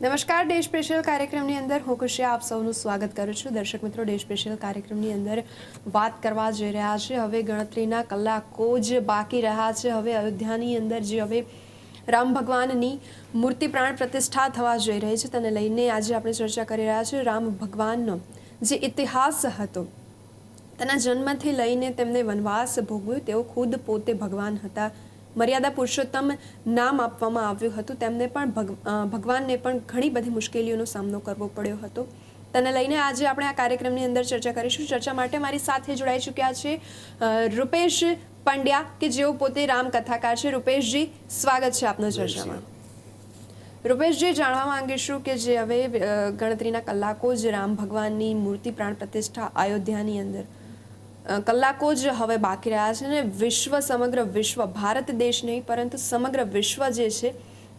નમસ્કાર, day special કાર્યક્રમની અંદર હું ખુશી આપ સૌનું સ્વાગત કરું છું. દર્શક મિત્રો, ડે સ્પેશિયલ કાર્યક્રમની અંદર વાત કરવા જઈ રહ્યા છે. હવે ગણતરીના કલાકો જ બાકી રહ્યા છે. હવે અયોધ્યાની અંદર જે હવે રામ ભગવાનની મૂર્તિ પ્રાણ પ્રતિષ્ઠા થવા જઈ રહી છે, તેને લઈને આજે આપણે ચર્ચા કરી રહ્યા છીએ. રામ ભગવાનનો જે ઇતિહાસ હતો, તેના જન્મથી લઈને તેમને વનવાસ ભોગવ્યું, તેઓ ખુદ પોતે ભગવાન હતા. મર્યાદા પુરુષોત્તમ નામ આપવામાં આવ્યું હતું. તેમને પણ ભગવાનને પણ ઘણી બધી મુશ્કેલીઓનો સામનો કરવો પડ્યો હતો. તેને લઈને આજે આપણે આ કાર્યક્રમની અંદર ચર્ચા કરીશું. ચર્ચા માટે મારી સાથે જોડાઈ ચૂક્યા છે રૂપેશ પંડ્યા કે જેઓ પોતે રામ કથાકાર છે. રૂપેશજી સ્વાગત છે આપના ચર્ચામાં. રૂપેશજી જાણવા માંગીશું કે જે હવે ગણતરીના કલાકો જ રામ ભગવાનની મૂર્તિ પ્રાણ પ્રતિષ્ઠા અયોધ્યાની અંદર કલાકો જ હવે બાકી રહ્યા છે ને વિશ્વ સમગ્ર વિશ્વ, ભારત દેશ નહીં, પરંતુ સમગ્ર વિશ્વ જે છે,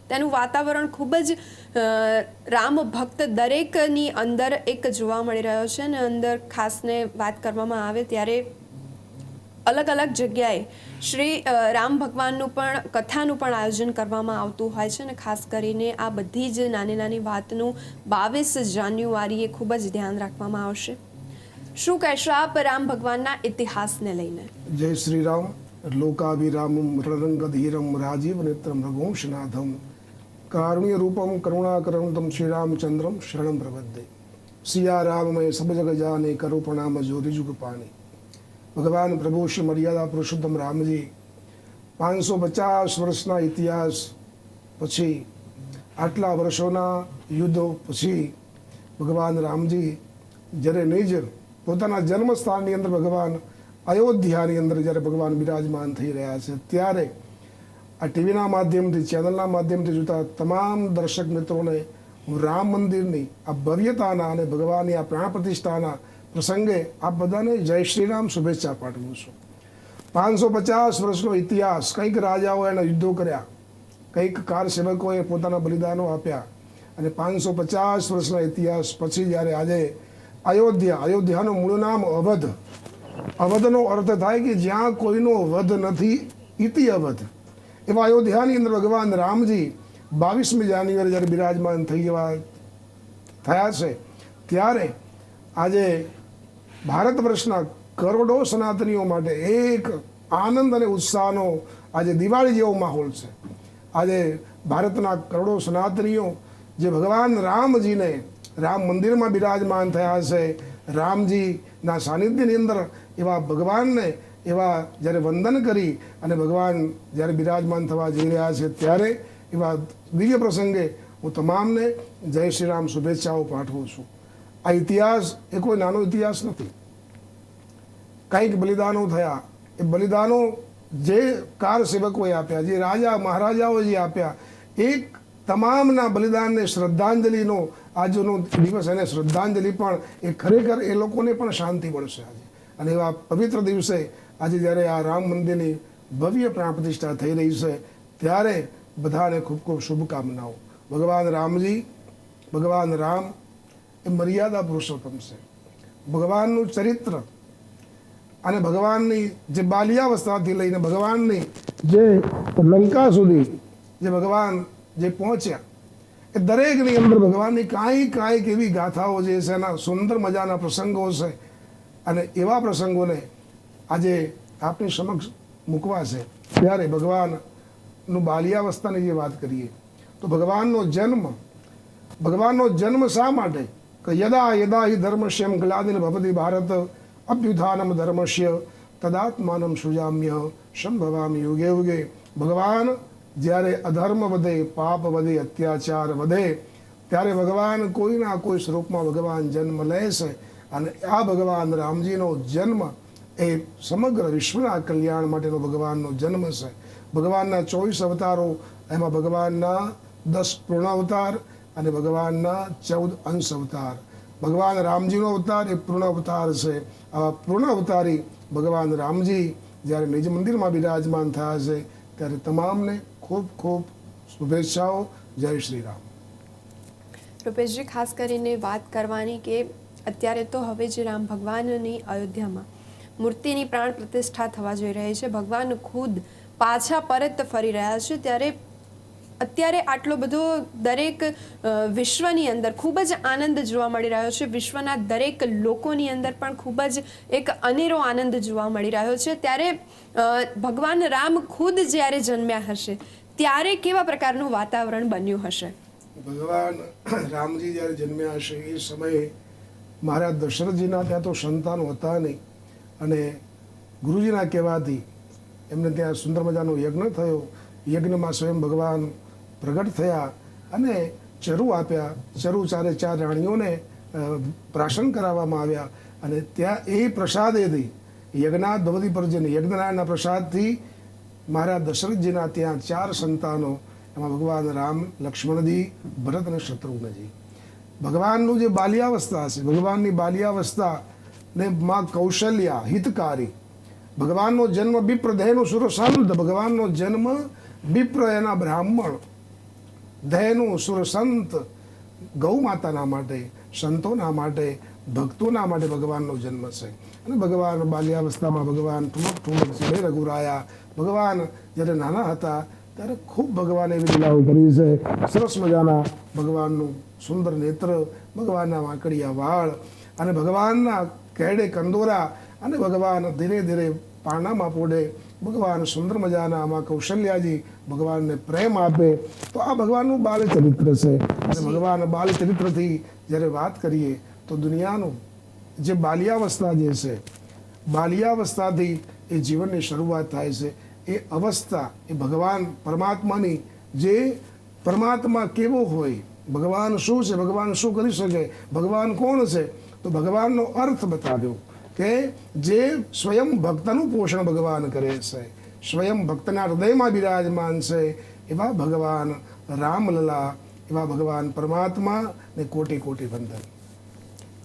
તેનું વાતાવરણ ખૂબ જ રામ ભક્ત દરેકની અંદર એક જોવા મળી રહ્યો છે ને અંદર ખાસને વાત કરવામાં આવે ત્યારે અલગ અલગ જગ્યાએ શ્રી રામ ભગવાનનું પણ કથાનું પણ આયોજન કરવામાં આવતું હોય છે ને ખાસ કરીને આ બધી જ નાની નાની વાતનું બાવીસ જાન્યુઆરીએ ખૂબ જ ધ્યાન રાખવામાં આવશે. શું કહેશો આપ રામ ભગવાનના ઇતિહાસને લઈને? જય શ્રી રામ લોકાભિરામમ રણરંગધીરમ રાજીવ નેત્રમ રઘુવંશનાથમ. કારુણ્ય રૂપમ કરુણાકરમ તમ શ્રીરામચંદ્રમ શરણમ પ્રબદ્ધે સિયા રામમય સબ જગ જાને કરો પ્રણામ જો રિજુગ પાણી ભગવાન પ્રભુ શ્રી મર્યાદા પુરુષોત્તમ રામજી પાંચસો પચાસ વર્ષના ઇતિહાસ પછી આટલા વર્ષોના યુદ્ધો પછી ભગવાન રામજી જ્યારે નિજ પોતાના જન્મસ્થાનની અંદર ભગવાન અયોધ્યાની અંદર જ્યારે ભગવાન બિરાજમાન થઈ રહ્યા છે, ત્યારે આ ટીવીના માધ્યમથી, ચેનલના માધ્યમથી જોતા તમામ દર્શક મિત્રોને હું રામ મંદિરની આ ભવ્યતાના અને ભગવાનની આ પ્રાણ પ્રતિષ્ઠાના પ્રસંગે આપ બધાને જય શ્રી રામ શુભેચ્છા પાઠવું છું. પાંચસો પચાસ વર્ષનો ઇતિહાસ, કંઈક રાજાઓ એના યુદ્ધો કર્યા, કંઈક કારસેવકોએ પોતાના બલિદાનો આપ્યા અને પાંચસો પચાસ વર્ષના ઇતિહાસ પછી જ્યારે આજે અયોધ્યા. અયોધ્યાનું મૂળ નામ અવધ. અવધનો અર્થ થાય કે જ્યાં કોઈનો વધ નથી ઇતિ અવધ. એવા અયોધ્યાની અંદર ભગવાન રામજી બાવીસમી જાન્યુઆરી જ્યારે બિરાજમાન થઈ એવા થયા છે, ત્યારે આજે ભારત વર્ષના કરોડો સનાતનીઓ માટે એક આનંદ અને ઉત્સાહનો આજે દિવાળી જેવો માહોલ છે. આજે ભારતના કરોડો સનાતનીઓ જે ભગવાન રામજીને રામ મંદિરમાં બિરાજમાન થયા છે રામજીના સાનિધ્યની અંદર એવા ભગવાનને એવા જ્યારે વંદન કરી અને ભગવાન જ્યારે બિરાજમાન થવા જઈ રહ્યા છે ત્યારે એવા દિવ્ય પ્રસંગે હું તમામને જય શ્રી રામ શુભેચ્છાઓ પાઠવું છું. આ ઇતિહાસ એ કોઈ નાનો ઇતિહાસ નથી. કંઈક બલિદાનો થયા. એ બલિદાનો જે કાર સેવકોએ આપ્યા, જે રાજા મહારાજાઓ જે આપ્યા, એક તમામના બલિદાનને શ્રદ્ધાંજલિનો આજનો દિવસ અને શ્રદ્ધાંજલિ પણ એ ખરેખર એ લોકોને પણ શાંતિ મળશે આજે. અને એવા પવિત્ર દિવસે આજે જ્યારે આ રામ મંદિરની ભવ્ય પ્રાણ પ્રતિષ્ઠા થઈ રહી છે, ત્યારે બધાને ખૂબ ખૂબ શુભકામનાઓ. ભગવાન રામજી, ભગવાન રામ એ મર્યાદા પુરુષોત્તમ છે. ભગવાનનું ચરિત્ર અને ભગવાનની જે બાલ્યાવસ્થાથી લઈને ભગવાનની જે લંકા સુધી જે ભગવાન જે પહોંચ્યા એ દરેકની અંદર ભગવાનની કાંઈ કાંઈક એવી ગાથાઓ જે છે એના સુંદર મજાના પ્રસંગો છે. અને એવા પ્રસંગોને આજે આપની સમક્ષ મૂકવા છે. ત્યારે ભગવાનનું બાલ્યાવસ્થાની જે વાત કરીએ, તો ભગવાનનો જન્મ ભગવાનનો જન્મ શા માટે? કે યદા યદા હિ ધર્મશ્યમ ગ્લાદિન ભવતી ભારત અભ્યુથાનમ ધર્મશ્ય તદાત્માનમ સુજામ્ય, સંભવામી યુગે યુગે ભગવાન જ્યારે અધર્મ વધે, પાપ વધે, અત્યાચાર વધે, ત્યારે ભગવાન કોઈના કોઈ સ્વરૂપમાં ભગવાન જન્મ લે છે અને આ ભગવાન રામજીનો જન્મ એ સમગ્ર વિશ્વના કલ્યાણ માટેનો ભગવાનનો જન્મ છે. ભગવાનના ચોવીસ અવતારો, એમાં ભગવાનના દસ પૂર્ણ અવતાર અને ભગવાનના ચૌદ અંશ અવતાર ભગવાન રામજીનો અવતાર એ પૂર્ણ અવતાર છે. આવા પૂર્ણ અવતારી ભગવાન રામજી જ્યારે નિજ મંદિરમાં બિરાજમાન થયા છે, ત્યારે તમામને ખૂબ ખૂબ શુભેચ્છાઓ. જય શ્રી રામ રૂપેશજી, ખાસ કરીને વાત કરવાની કે અત્યારે તો હવે જે રામ ભગવાનની અયોધ્યામાં મૂર્તિની પ્રાણ પ્રતિષ્ઠા થવા જઈ રહી છે, ભગવાન ખુદ પાછા પરત ફરી રહ્યા છે, ત્યારે અત્યારે આટલો બધો દરેક વિશ્વની અંદર ખૂબ જ આનંદ જોવા મળી રહ્યો છે. વિશ્વના દરેક લોકોની અંદર પણ ખૂબ જ એક અનેરો આનંદ જોવા મળી રહ્યો છે. ત્યારે ભગવાન રામ ખુદ જ્યારે જન્મ્યા હશે ત્યારે કેવા પ્રકારનું વાતાવરણ બન્યું હશે? ભગવાન રામજી જ્યારે જન્મ્યા હશે, એ સમયે મહારાજ દશરથજીના ત્યાં તો સંતાનો હતા નહીં. અને ગુરુજીના કહેવાથી એમને ત્યાં સુંદર મજાનો યજ્ઞ થયો. યજ્ઞમાં સ્વયં ભગવાન પ્રગટ થયા અને ચરુ આપ્યા. ચરુ ચારે ચાર રાણીઓને પ્રાશન કરાવવામાં આવ્યા. અને ત્યાં એ પ્રસાદેથી યજ્ઞા દ્રૌપદી પર જઈને યજ્ઞનારાયણના પ્રસાદથી મહારાજ દશરથજીના ત્યાં ચાર સંતાનો, એમાં ભગવાન રામ, લક્ષ્મણજી, ભરત અને શત્રુઘ્નજી. ભગવાનનું જે બાલ્યાવસ્થા છે, ભગવાનની બાલ્યાવસ્થા ને માં કૌશલ્યા, હિતકારી. ભગવાનનો જન્મ બિપ્ર દહેનું સુરસંત ભગવાનનો જન્મ બિપ્ર એના બ્રાહ્મણ. દહેનું સુરસંત ગૌ માતાના માટે, સંતોના માટે, ભક્તોના માટે ભગવાનનો જન્મ છે. અને ભગવાન બાલ્યાવસ્થામાં ભગવાન ઠુમક ઠુમક રઘુરાયા ભગવાન જ્યારે નાના હતા ત્યારે ખૂબ ભગવાને એવી લીલાઓ કરી છે. સરસ મજાના ભગવાનનું સુંદર નેત્ર ભગવાનના વાંકડિયા વાળ અને ભગવાનના કેડે કંદોરા અને ભગવાન ધીરે ધીરે પારણામાં પોડે. ભગવાન સુંદર મજાના આમાં કૌશલ્યાજી ભગવાનને પ્રેમ આપે. તો આ ભગવાનનું બાલ ચરિત્ર છે. અને ભગવાન બાલ ચરિત્રથી જ્યારે વાત કરીએ તો દુનિયાનું જે બાલ્યાવસ્થા જે છે બાલ્યાવસ્થાથી એ જીવનની શરૂઆત થાય છે. એ અવસ્થા, એ ભગવાન પરમાત્માની જે પરમાત્મા કેવો હોય, ભગવાન શું છે, ભગવાન શું કરી શકે, ભગવાન કોણ છે, તો ભગવાનનો અર્થ બતાવ્યો કે જે સ્વયં ભક્તનું પોષણ ભગવાન કરે છે, સ્વયં ભક્તના હૃદયમાં બિરાજમાન છે, એવા ભગવાન રામલલા, એવા ભગવાન પરમાત્મા ને કોટી કોટી વંદન.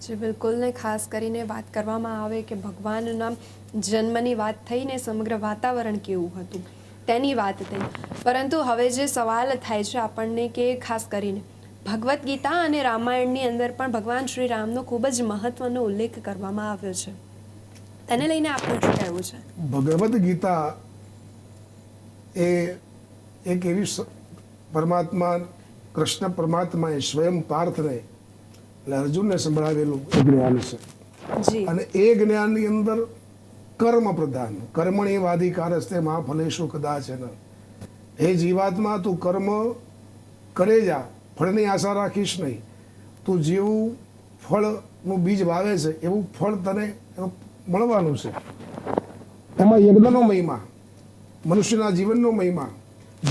જે બિલકુલ ને ખાસ કરીને વાત કરવામાં આવે કે ભગવાનના જન્મની વાત થઈને સમગ્ર વાતાવરણ કેવું હતું? તેની વાત થઈ. પરંતુ હવે જે સવાલ થાય છે આપણને કે ખાસ કરીને ભગવદ્ ગીતા અને રામાયણની અંદર પણ ભગવાન શ્રી રામનો ખૂબ જ મહત્વનો ઉલ્લેખ કરવામાં આવ્યો છે. તેને લઈને આપણું શું કહેવું છે? ભગવદ્ ગીતા એ એક એવી પરમાત્મા કૃષ્ણ પરમાત્માએ સ્વયં પાર્થને એટલે અર્જુનને સંભળાવેલું એ જ્ઞાન છે. અને એ જ્ઞાનની અંદર કર્મ પ્રધાન કર્મણી વાધિકારસ્તે મા મહાફલેશુ કદાચ હે જીવાત્મા તું કર્મ કરે જા ફળની આશા રાખીશ નહીં. તું જેવું ફળનું બીજ વાવે છે એવું ફળ તને મળવાનું છે. એમાં યજ્ઞનો મહિમા મનુષ્યના જીવનનો મહિમા.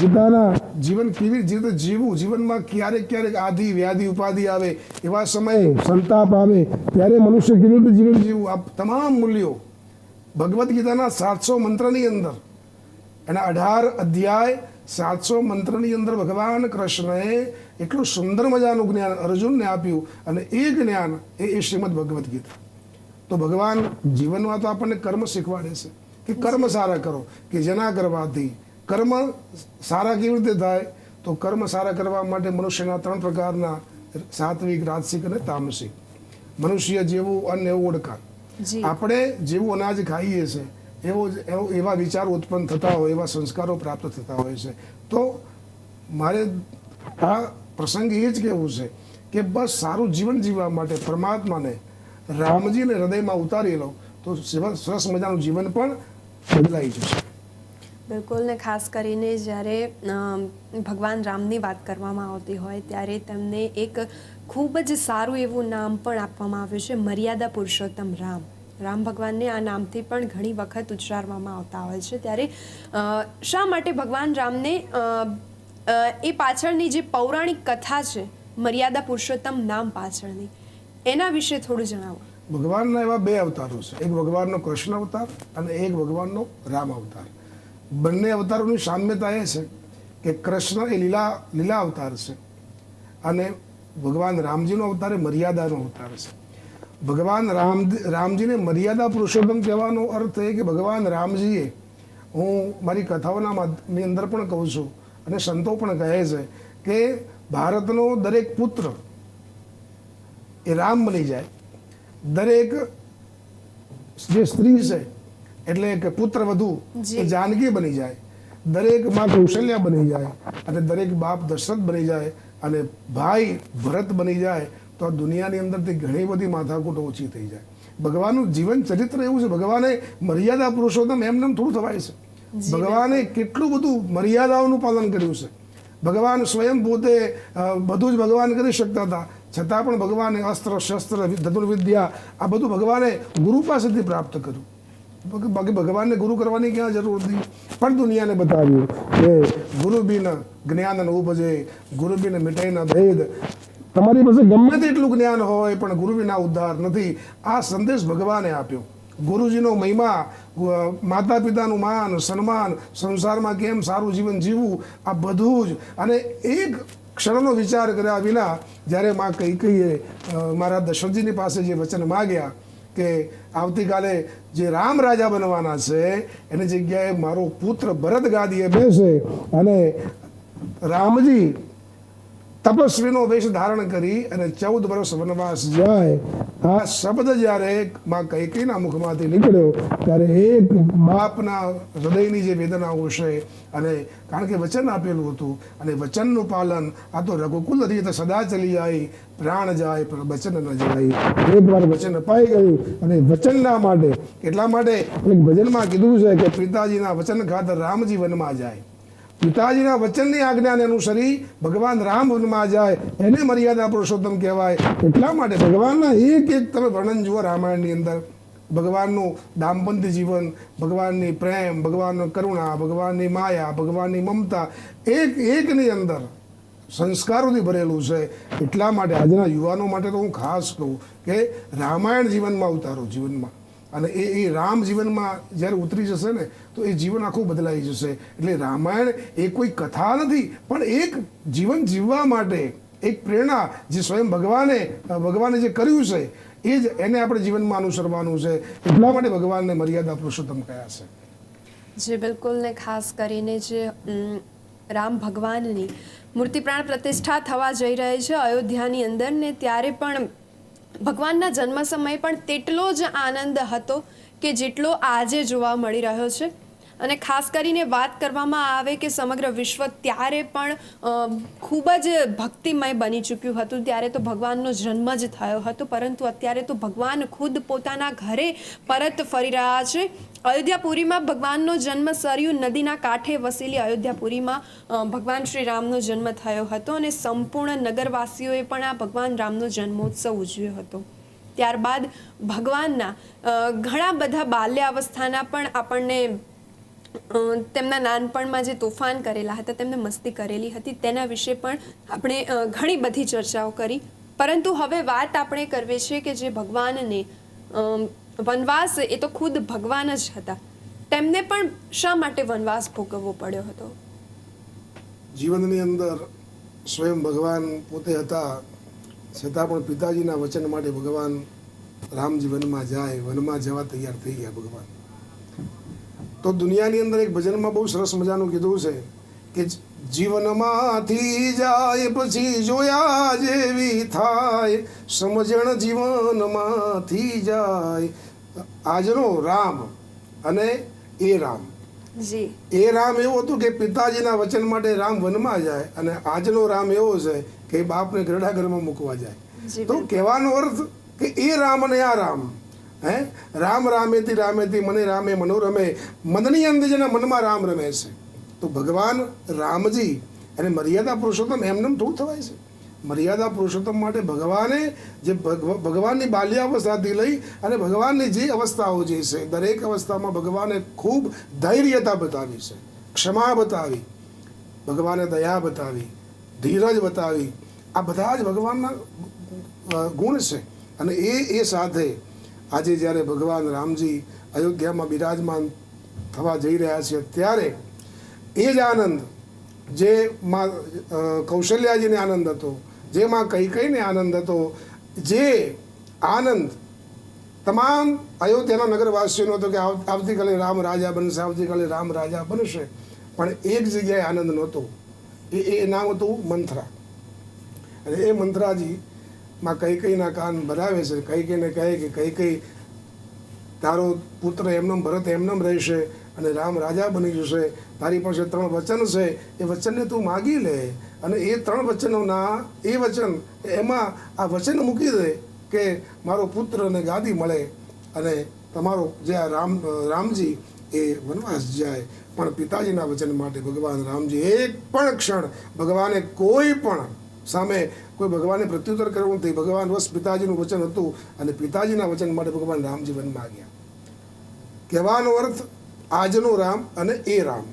ગીતાના જીવન કેવી રીતે જીવવું જીવનમાં ક્યારેક ક્યારેક આધિ વ્યાધિ ઉપાધિ આવે એવા સમયે સંતાપ આવે ત્યારે મનુષ્ય કેવી રીતે જીવન જીવવું? આ તમામ મૂલ્યો ભગવદ્ ગીતાના સાતસો મંત્રની અંદર એના અઢાર અધ્યાય સાતસો મંત્રની અંદર ભગવાન કૃષ્ણએ એટલું સુંદર મજાનું જ્ઞાન અર્જુનને આપ્યું અને એ જ્ઞાન એ એ શ્રીમદ ભગવદ્ ગીતા. તો ભગવાન જીવનમાં તો આપણને કર્મ શીખવાડે છે કે કર્મ સારા કરો, કે જેના કરવાથી કર્મ સારા કેવી રીતે થાય? તો કર્મ સારા કરવા માટે મનુષ્યના ત્રણ પ્રકારના સાત્વિક, રાજસિક અને તામસિક. મનુષ્ય જેવું અન્ન એવું ઓળખાણ આપણે જેવું અનાજ ખાઈએ છીએ એવો એવો વિચારો ઉત્પન્ન થતા હોય, એવા સંસ્કારો પ્રાપ્ત થતા હોય છે. તો મારે આ પ્રસંગ એ જ કહેવું છે કે બસ સારું જીવન જીવવા માટે પરમાત્માને, રામજીને હૃદયમાં ઉતારી લો, તો સરસ મજાનું જીવન પણ બદલાઈ જશે. બિલકુલ, ને ખાસ કરીને જ્યારે ભગવાન રામની વાત કરવામાં આવતી હોય ત્યારે તેમને એક ખૂબ જ સારું એવું નામ પણ આપવામાં આવ્યું છે, મર્યાદા પુરુષોત્તમ રામ. રામ ભગવાનને આ નામથી પણ ઘણી વખત ઉચ્ચારવામાં આવતા હોય છે. ત્યારે શા માટે ભગવાન રામને એ પાછળની જે પૌરાણિક કથા છે, મર્યાદા પુરુષોત્તમ નામ પાછળની, એના વિશે થોડું જણાવો. ભગવાનના એવા બે અવતારો છે. એક ભગવાનનો કૃષ્ણ અવતાર અને એક ભગવાનનો રામ અવતાર. બંને અવતારોની સામ્યતા એ છે કે કૃષ્ણ એ લીલા લીલા અવતાર છે અને ભગવાન રામજીનો અવતાર એ મર્યાદાનો અવતાર છે. ભગવાન રામ, રામજીને મર્યાદા પુરુષોત્તમ કહેવાનો અર્થ એ કે ભગવાન રામજીએ, હું મારી કથાઓના ની અંદર પણ કહું છું અને સંતો પણ કહે છે કે ભારતનો દરેક પુત્ર એ રામ બની જાય. દરેક જે સ્ત્રી છે એટલે કે પુત્ર વધુ એ જાનકી બની જાય. દરેકમાં કૌશલ્યા બની જાય અને દરેક બાપ દશરથ બની જાય અને ભાઈ ભરત બની જાય તો આ દુનિયાની અંદરથી ઘણી બધી માથાકૂટ ઓછી થઈ જાય. ભગવાનનું જીવન ચરિત્ર એવું છે ભગવાને મર્યાદા પુરુષોત્તમ એમને એમ થોડું થવાય છે. ભગવાને કેટલું બધું મર્યાદાઓનું પાલન કર્યું છે. ભગવાન સ્વયં પોતે બધું જ ભગવાન કરી શકતા હતા. છતાં પણ ભગવાને અસ્ત્ર શસ્ત્ર ધનુર્વિદ્યા આ બધું ભગવાને ગુરુ પાસેથી પ્રાપ્ત કર્યું. બાકી ભગવાનને ગુરુ કરવાની ક્યાં જરૂર હતી? પણ દુનિયાને બતાવ્યું કે ગુરુ બિન જ્ઞાન ન ઉપજે ગુરુ બિન મીઠાઈના ભેદ. તમારી પાસે ગમે તેટલું જ્ઞાન હોય, પણ ગુરુ વિના ઉદ્ધાર નથી. આ સંદેશ ભગવાને આપ્યો. ગુરુજીનો મહિમા માતા પિતાનું માન, સન્માન, સંસારમાં કેમ સારું જીવન જીવવું, આ બધું જ. અને એક ક્ષણનો વિચાર કર્યા વિના જ્યારે માં કઈ કહીએ મારા દશરથજીની પાસે જે વચન માગ્યા કે આવતીકાલે જે રામ રાજા બનવાના છે, એની જગ્યાએ મારો પુત્ર ભરત ગાદીએ બેસે અને રામજી તપસ્વીનો વેશ ધારણ કરી અને ચૌદ વર્ષ વનવાસ જાય. આ શબ્દ જ્યારે માં કૈકેયીના મુખમાંથી નીકળ્યો, ત્યારે એક બાપના હૃદયની જે વેદનાઓ છે અને કારણ કે વચન આપેલું હતું અને વચનનું પાલન, આ તો રઘુકુલ રીતે સદા ચલી જાય પ્રાણ જાય, પણ વચન ન જાય. એક વાર વચન અપાઈ ગયું અને વચનના માટે, એટલા માટે એક ભજનમાં કીધું છે કે પિતાજીના વચન ખાતર રામજી વનમાં જાય. પિતાજીના વચનની આજ્ઞાને અનુસરી ભગવાન રામ વનમાં જાય, એને મર્યાદા પુરુષોત્તમ કહેવાય. એટલા માટે ભગવાનના એક એક તમે વર્ણન જુઓ રામાયણની અંદર. ભગવાનનું દાંપત્ય જીવન, ભગવાનની પ્રેમ, ભગવાનની કરુણા, ભગવાનની માયા, ભગવાનની મમતા, એક એકની અંદર સંસ્કારોથી ભરેલું છે. એટલા માટે આજના યુવાનો માટે તો હું ખાસ કહું કે રામાયણ જીવનમાં ઉતારો, જીવનમાં. અને એ એ રામ જીવનમાં જ્યારે ઉતરી જશે ને, તો એ જીવન આખું બદલાઈ જશે. એટલે રામાયણ એ કોઈ કથા નથી, પણ એક જીવન જીવવા માટે એક પ્રેરણા જે સ્વયં ભગવાને ભગવાને જે કર્યું છે, એ જ એને આપણે જીવનમાં અનુસરવાનું છે. એટલા માટે ભગવાનને મર્યાદા પુરુષોત્તમ કયા છે. જે બિલકુલ ને ખાસ કરીને જે રામ ભગવાનની મૂર્તિ પ્રાણ પ્રતિષ્ઠા થવા જઈ રહી છે અયોધ્યાની અંદર ને ત્યારે પણ ભગવાનના જન્મ સમયે પણ તેટલો જ આનંદ હતો કે જેટલો આજે જોવા મળી રહ્યો છે. અને ખાસ કરીને વાત કરવામાં આવે કે સમગ્ર વિશ્વ ત્યારે પણ ખૂબ જ ભક્તિમય બની ચૂક્યું હતું. ત્યારે તો ભગવાનનો જન્મ જ થયો હતો, પરંતુ અત્યારે તો ભગવાન ખુદ પોતાના ઘરે પરત ફરી રહ્યા છે. અયોધ્યાપુરીમાં ભગવાનનો જન્મ સરયુ નદીના કાંઠે વસેલી અયોધ્યાપુરીમાં ભગવાન શ્રી રામનો જન્મ થયો હતો અને સંપૂર્ણ નગરવાસીઓએ પણ આ ભગવાન રામનો જન્મોત્સવ ઉજવ્યો હતો. ત્યારબાદ ભગવાનના ઘણા બધા બાલ્યાવસ્થાના પણ આપણને તેમના નાનપણમાં જે તોફાન કરેલા હતા, તેમને મસ્તી કરેલી હતી, તેના વિશે પણ આપણે ઘણી બધી ચર્ચાઓ કરી. પરંતુ હવે વાત આપણે કરવી છે કે જે ભગવાનને વનવાસ, એ તો ખુદ ભગવાન જ હતા. તેમને પણ શા માટે વનવાસ ભોગવવો પડ્યો હતો? જીવનની અંદર સ્વયં ભગવાન પોતે હતા, છતાં પણ પિતાજીના વચન માટે ભગવાન રામ જીવનમાં જાય, વનમાં જવા તૈયાર થઈ ગયા ભગવાન. તો દુનિયાની અંદર એક ભજનમાં બહુ સરસ મજાનું કીધું છે કે જીવનમાંથી જાય પછી જોયા જેવી થાય સમજણ જીવનમાંથી જાય. આજનો રામ અને એ રામ. એ રામ એવું હતું કે પિતાજીના વચન માટે રામ વનમાં જાય અને આજનો રામ એવો છે કે બાપને ઘરડાઘરમાં મૂકવા જાય. તો કહેવાનો અર્થ કે એ રામ અને આ રામ હે? રામ રામેથી રામેથી મને રામે મનોરમે. મનની અંદર જેના મનમાં રામ રમે છે. તો ભગવાન રામજી અને મર્યાદા પુરુષોત્તમ એમને એમ થોડું થવાય છે. મર્યાદા પુરુષોત્તમ માટે ભગવાને જે ભગવ- ભગવાનની બાલ્યાવસ્થાથી લઈ અને ભગવાનની જે અવસ્થાઓ જે છે, દરેક અવસ્થામાં ભગવાને ખૂબ ધૈર્યતા બતાવી છે. ક્ષમા બતાવી, ભગવાને દયા બતાવી, ધીરજ બતાવી. આ બધા જ ભગવાનના ગુણ છે. અને એ એ સાથે આજે જ્યારે ભગવાન રામજી અયોધ્યામાં બિરાજમાન થવા જઈ રહ્યા છે, ત્યારે એ જ આનંદ, જે માં કૌશલ્યાજીને આનંદ હતો, જે માં કૈકઈને આનંદ હતો, જે આનંદ તમામ અયોધ્યાના નગરવાસીઓનો હતો કે આવ- આવતીકાલે રામ રાજા બનશે, આવતીકાલે રામ રાજા બનશે, પણ એક જગ્યાએ આનંદ નહોતો. એ એ નામ હતું મંથરા. અને એ મંથરાજી માં કઈ કઈના કાન ભરાવે છે, કઈ કઈને કહે કે કઈ કઈ તારો પુત્ર એમનો ભરત એમનેમ રહેશે અને રામ રાજા બની જશે. તારી પાસે ત્રણ વચન છે, એ વચનને તું માગી લે અને એ ત્રણ વચનોના, એ વચન એમાં આ વચન મૂકી દે કે મારો પુત્રને ગાદી મળે અને તમારો જે આ રામ, રામજી એ વનવાસ જાય. પણ પિતાજીના વચન માટે ભગવાન રામજી એક પણ ક્ષણ, ભગવાને કોઈ પણ સામે કોઈ ભગવાનને પ્રત્યુત્તર કરવું નથી ભગવાન વશ પિતાજીનું વચન હતું અને પિતાજીના વચન માટે ભગવાન રામજી વનમાં ગયા કહેવાનો અર્થ, આજનો રામ અને એ રામ.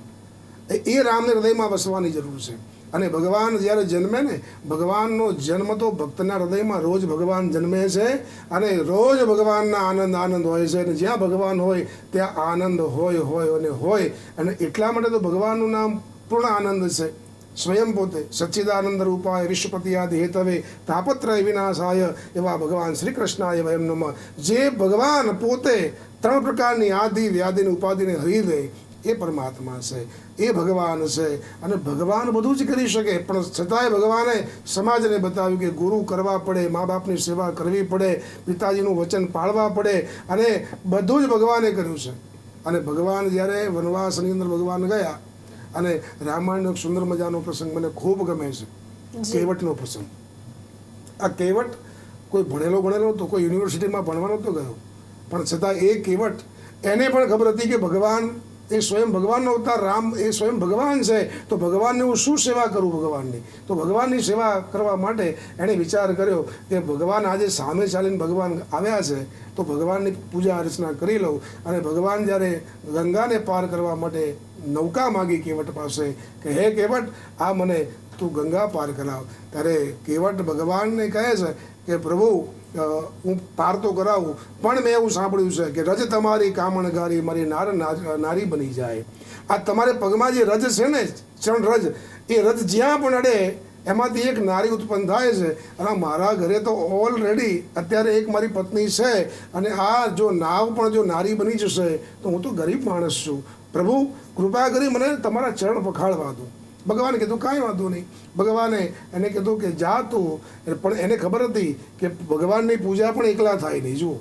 એ રામને હૃદયમાં વસવાની જરૂર છે. અને ભગવાન જ્યારે જન્મે ને, ભગવાનનો જન્મ તો ભક્તના હૃદયમાં રોજ ભગવાન જન્મે છે અને રોજ ભગવાનના આનંદ આનંદ હોય છે. અને જ્યાં ભગવાન હોય, ત્યાં આનંદ હોય હોય અને હોય. અને એટલા માટે તો ભગવાનનું નામ પૂર્ણ આનંદ છે. સ્વયં પોતે સચ્ચિદાનંદ રૂપાય વિશ્વપતિયાદ હેતવે તાપત્રય વિનાશાય એવા ભગવાન શ્રી કૃષ્ણાય વયમ નમ. જે ભગવાન પોતે ત્રણ પ્રકારની આદિ વ્યાધિની ઉપાધિને હરી દે, એ પરમાત્મા છે, એ ભગવાન છે. અને ભગવાન બધું જ કરી શકે, પણ છતાંય ભગવાને સમાજને બતાવ્યું કે ગુરુ કરવા પડે મા બાપની સેવા કરવી પડે, પિતાજીનું વચન પાળવા પડે, અને બધું જ ભગવાને કર્યું છે. અને ભગવાન જ્યારે વનવાસની અંદર ભગવાન ગયા અને રામાયણનો એક સુંદર મજાનો પ્રસંગ મને ખૂબ ગમે છે. કહેવટનો કેવટનો પ્રસંગ? આ કેવટ કોઈ ભણેલો ભણેલો તો કોઈ યુનિવર્સિટીમાં ભણવાનો તો ગયો. પણ છતાં એ કેવટ એને પણ ખબર હતી કે ભગવાન એ સ્વયં ભગવાનનો અવતાર રામ એ સ્વયં ભગવાન છે. તો ભગવાનને હું શું સેવા કરું ભગવાનની? તો ભગવાનની સેવા કરવા માટે એણે વિચાર કર્યો કે ભગવાન આજે સામે ચાલીને ભગવાન આવ્યા છે તો ભગવાનની પૂજા અર્ચના કરી લઉં. અને ભગવાન જ્યારે ગંગાને પાર કરવા માટે નૌકા માગી કેવટ પાસે કે, હે કેવટ, આ મને તું ગંગા પાર કરાવ. ત્યારે કેવટ ભગવાનને કહે છે કે, પ્રભુ હું પાર તો કરાવું, પણ મેં એવું સાંભળ્યું છે કે રજ તમારી કામણગારી મારી નાર નાર- બની જાય. આ તમારે પગમાં જે રજ છે ને ચણ રજ, એ રજ જ્યાં પણ અડે, એમાંથી એક નારી ઉત્પન્ન થાય છે. અને મારા ઘરે તો ઓલરેડી અત્યારે એક મારી પત્ની છે. અને આ જો નાવ પણ જો નારી બની જશે, તો હું તો ગરીબ માણસ છું. પ્રભુ કૃપા કરી મને તમારા ચરણ પખાળવા દો. ભગવાને કીધું કાંઈ વાંધો નહીં. ભગવાને એને કીધું કે જા તું. પણ એને ખબર હતી કે ભગવાનની પૂજા પણ એકલા થાય નહીં જુઓ.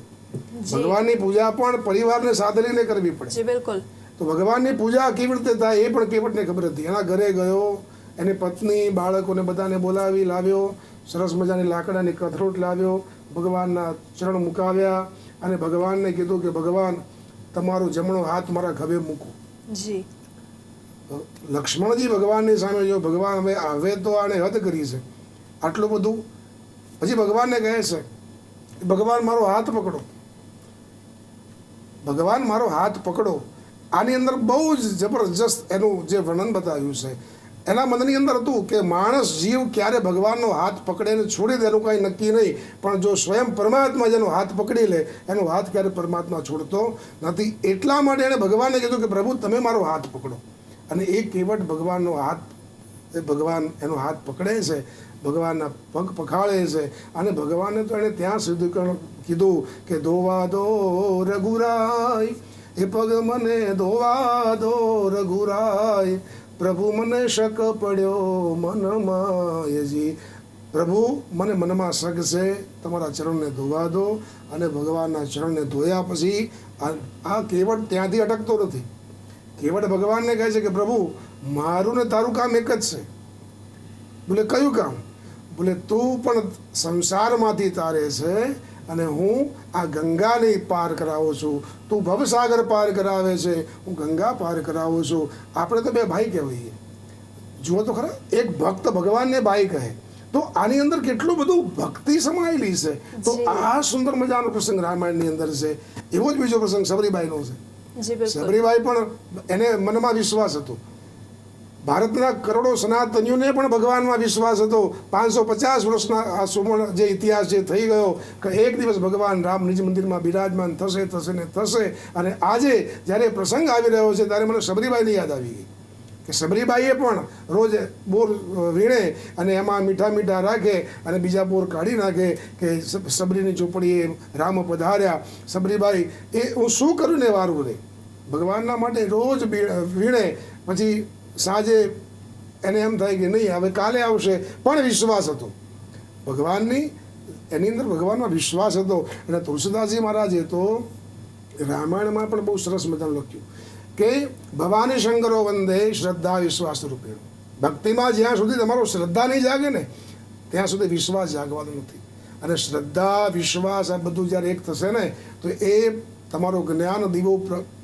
ભગવાનની પૂજા પણ પરિવારને સાથે લઈને કરવી પડે. બિલકુલ. તો ભગવાનની પૂજા કેવી રીતે થાય એ પણ કેવટને ખબર હતી. એના ઘરે ગયો એની પત્ની બાળકોને બધાને બોલાવી લાવ્યો સરસ મજાની લાકડાની કથરોટ લાવ્યો ભગવાનના ચરણ મુકાવ્યા અને ભગવાનને કીધું કે ભગવાન તમારો જમણો હાથ મારા ખભે મૂકો. જી. લક્ષ્મણજી ભગવાનની સામે જો ભગવાન હવે હવે તો આને હદ કરી છે. આટલું બધું પછી ભગવાનને કહે છે, ભગવાન મારો હાથ પકડો. ભગવાન મારો હાથ પકડો. આની અંદર બહુ જ જબરજસ્ત એનું જે વર્ણન બતાવ્યું છે. એના મનની અંદર હતું કે માણસ જીવ ક્યારે ભગવાનનો હાથ પકડે ને છોડી દે, એનું કાંઈ નક્કી નહીં. પણ જો સ્વયં પરમાત્મા જેનો હાથ પકડી લે, એનો હાથ ક્યારે પરમાત્મા છોડતો નથી? એટલા માટે એણે ભગવાનને કીધું કે, પ્રભુ, તમે મારો હાથ પકડો. અને એ કેવટ ભગવાનનો હાથ, એ ભગવાન એનો હાથ પકડે છે, ભગવાનના પગ પખાળે છે. અને ભગવાને તો એણે ત્યાં સુધી કીધું કે, ધોવા દો રઘુરાય, એ પગ મને ધોવા દો રઘુરાય. પ્રભુ મને શક પડ્યો મનમાયજી પ્રભુ, મને મનમાં શક છે, તમારા ચરણને ધોવા દો અને ભગવાનના ચરણને ધોયા પછી આ કેવટ ત્યાંથી અટકતો નથી. કેવળ ભગવાનને કહે છે કે, પ્રભુ, મારું ને તારું કામ એક જ છે. બોલે, કયું કામ? બોલે, તું પણ સંસારમાંથી તારે છે અને હું આ ગંગાને પાર કરાવું છું. તું ભવસાગર પાર કરાવે છે. હું ગંગા પાર કરાવું છું. આપણે તો બે ભાઈ કહેવાઈએ. જુઓ તો ખરા એક ભક્ત ભગવાનને ભાઈ કહે. તો આની અંદર કેટલું બધું ભક્તિ સમાયેલી છે. તો આ સુંદર મજાનો પ્રસંગ રામાયણની અંદર છે. એવો જ બીજો પ્રસંગ સબરીબાઈનો છે. સબરીબાઈ પણ એને મનમાં વિશ્વાસ હતો. ભારતના કરોડો સનાતનીઓને પણ ભગવાનમાં વિશ્વાસ હતો. પાંચસો પચાસ વર્ષના આ સુવર્ણ જે ઇતિહાસ જે થઈ ગયો કે એક દિવસ ભગવાન રામ નિજ મંદિરમાં બિરાજમાન થશે થશે ને થશે અને આજે જ્યારે પ્રસંગ આવી રહ્યો છે ત્યારે મને સબરીબાઈની યાદ આવી ગઈ કે સબરીબાઈએ પણ રોજ બોર વીણે અને એમાં મીઠા મીઠા રાખે અને બીજા બોર કાઢી નાખે કે સબરીની ચોપડીએ રામ પધાર્યા. સબરીબાઈ, એ, હું શું કરું ને વારું રે? ભગવાનના માટે રોજ વીણે. પછી સાંજે એને એમ થાય કે નહીં, હવે કાલે આવશે. પણ વિશ્વાસ હતો. ભગવાનની, એની અંદર ભગવાનમાં વિશ્વાસ હતો. અને તુલસીદાસજી મહારાજે તો રામાયણમાં પણ બહુ સરસ મજાનું લખ્યું કે, ભવાની શંકરો વંદે શ્રદ્ધા વિશ્વાસ રૂપે ભક્તિમાં જ્યાં સુધી તમારો શ્રદ્ધા નહીં જાગે ને, ત્યાં સુધી વિશ્વાસ જાગવાનો નથી. અને શ્રદ્ધા, વિશ્વાસ આ બધું જ્યારે એક થશે ને, તો એ તમારો જ્ઞાન દીવો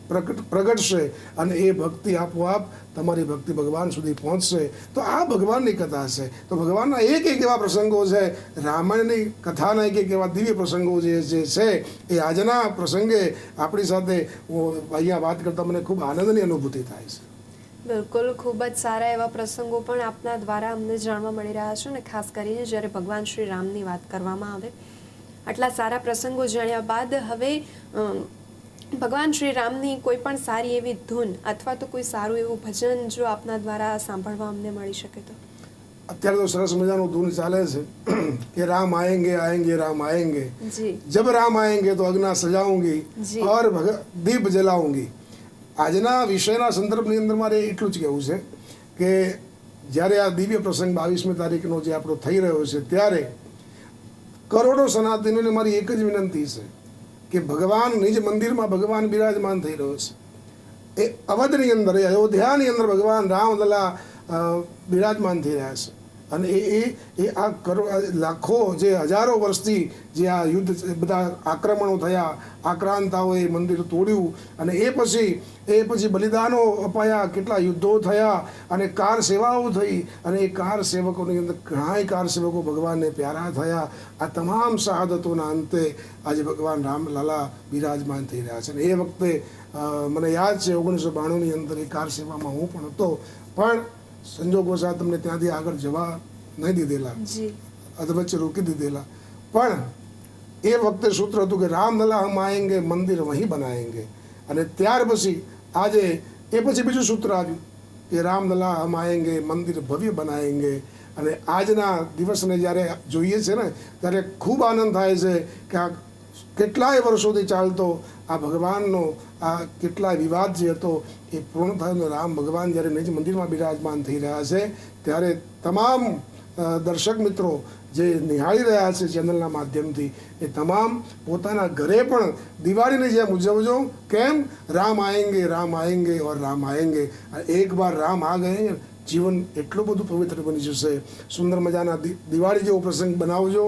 પ્રગટ પ્રગટશે અને એ ભક્તિ આપોઆપ તમારી ભક્તિ ભગવાન સુધી પહોંચશે. તો આ ભગવાનની કથા છે. તો ભગવાનના એક એક એવા પ્રસંગો છે. રામાયણની કથાના એક એક એવા દિવ્ય પ્રસંગો જે જે છે, એ આજના પ્રસંગે આપણી સાથે અહીંયા વાત કરતા મને ખૂબ આનંદની અનુભૂતિ થાય છે. બિલકુલ, ખૂબ જ સારા એવા પ્રસંગો પણ આપના દ્વારા અમને જાણવા મળી રહ્યા છે અને ખાસ કરીને જ્યારે ભગવાન શ્રી રામની વાત કરવામાં આવે, આટલા સારા પ્રસંગો જાણ્યા બાદ હવે ભગવાન શ્રી રામની કોઈ પણ સારી એવી ધૂન અથવા તો કોઈ સારું એવું ભજન જો આપના દ્વારા સાંભળવા અમને મળી શકે તો? અત્યારે તો સરસ મજાનું ધૂન ચાલે છે કે રામ આएंगे આएंगे રામ આएंगे જબ રામ આएंगे તો અજ્ઞા સજાઉંગી ઓર દીપ જલાઉંગી આજના વિષયના સંદર્ભની અંદર મારે એટલું જ કહેવું છે કે જ્યારે આ દિવ્ય પ્રસંગ બાવીસમી તારીખનો જે આપણો થઈ રહ્યો છે ત્યારે કરોડો સનાતનીઓને મારી એક જ વિનંતી છે કે ભગવાન નિજ મંદિરમાં ભગવાન બિરાજમાન થઈ રહ્યો છે. એ અવધની અંદર અયોધ્યાની અંદર ભગવાન રામલલા બિરાજમાન થઈ રહ્યા છે. અને એ એ એ આ કરો લાખો જે હજારો વર્ષથી જે આ યુદ્ધ બધા આક્રમણો થયા આક્રાંતાઓએ મંદિર તોડ્યું અને એ પછી એ પછી બલિદાનો અપાયા, કેટલા યુદ્ધો થયા અને કાર સેવાઓ થઈ અને એ કાર સેવકોની અંદર ઘણાય કાર સેવકો ભગવાનને પ્યારા થયા. આ તમામ શહાદતોના અંતે આજે ભગવાન રામલાલા બિરાજમાન થઈ રહ્યા છે. અને એ વખતે મને યાદ છે ઓગણીસો બાણુંની અંદર એ કાર સેવામાં હું પણ હતો. પણ સંજોગવશાત તમને ત્યાંથી આગળ જવા નહીં દીધેલા. અધવચ્ચે રોકી દીધેલા. પણ એ વખતે સૂત્ર હતું કે રામલલા હમ આએંગે મંદિર વહીં બનાએંગે અને ત્યાર પછી આજે એ પછી બીજું સૂત્ર આવ્યું કે રામલલા હમ આએંગે મંદિર ભવ્ય બનાએંગે અને આજના દિવસને જ્યારે જોઈએ છે ને ત્યારે ખૂબ આનંદ થાય છે કે આ કેટલાય વર્ષોથી ચાલતો આ ભગવાનનો આ કેટલાય વિવાદ જે હતો એ પૂર્ણ થયો રામ ભગવાન જ્યારે નિજ મંદિરમાં બિરાજમાન થઈ રહ્યા છે, ત્યારે તમામ દર્શક મિત્રો જે નિહાળી રહ્યા છે ચેનલના માધ્યમથી, એ તમામ પોતાના ઘરે પણ દિવાળીને જેમ ઉજવજો. કેમ? રામ આએંગે રામ આએંગે ઓર રામ અને એક વાર રામ આ ગયે, જીવન એટલું બધું પવિત્ર બની જશે. સુંદર મજાના દિવાળી જેવો પ્રસંગ બનાવજો.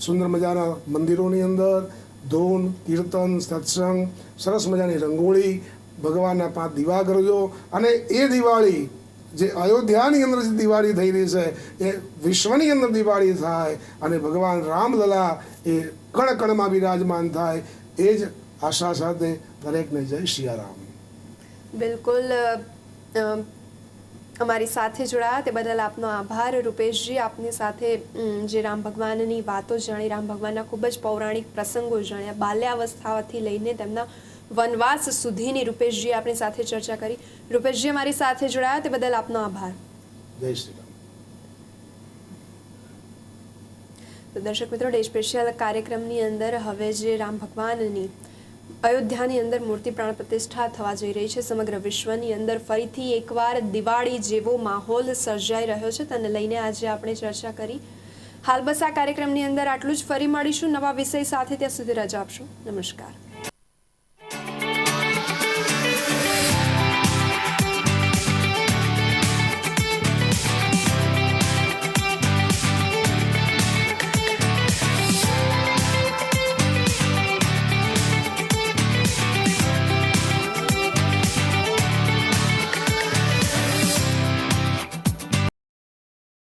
સુંદર મજાના મંદિરોની અંદર ધૂન કીર્તન સત્સંગ સરસ મજાની રંગોળી ભગવાનના પાંચ દીવા કરજો અને એ દિવાળી જે અયોધ્યાની અંદર જે દિવાળી થઈ રહી છે એ વિશ્વની અંદર દિવાળી થાય અને ભગવાન રામલલા એ કણ કણમાં બિરાજમાન થાય એ જ આશા સાથે દરેકને જય સિયારામ બિલકુલ અ, અ, અમારી સાથે જોડાયા. તે બદલ આપનો આભાર. રૂપેશજી આપની સાથે જે રામ ભગવાનની વાતો જાણી રામ ભગવાનના ખૂબ જ પૌરાણિક પ્રસંગો જાણ્યા બાલ્યાવસ્થાથી લઈને તેમના વનવાસ સુધીની રૂપેશજી આપણી સાથે ચર્ચા કરી. રૂપેશજી અમારી સાથે જોડાયા. તે બદલ આપનો આભાર. જય શ્રી રામ. તો દર્શક મિત્રો ડે સ્પેશિયલ કાર્યક્રમની અંદર હવે જે રામ ભગવાનની અયોધ્યાની અંદર મૂર્તિ પ્રાણ પ્રતિષ્ઠા થવા જઈ રહી છે. સમગ્ર વિશ્વની અંદર ફરીથી એકવાર દિવાળી જેવો માહોલ સર્જાઈ રહ્યો છે તેને લઈને આજે આપણે ચર્ચા કરી. હાલ બસ આ કાર્યક્રમની અંદર આટલું જ. ફરી મળીશું નવા વિષય સાથે. ત્યાં સુધી રજા આપશો. નમસ્કાર.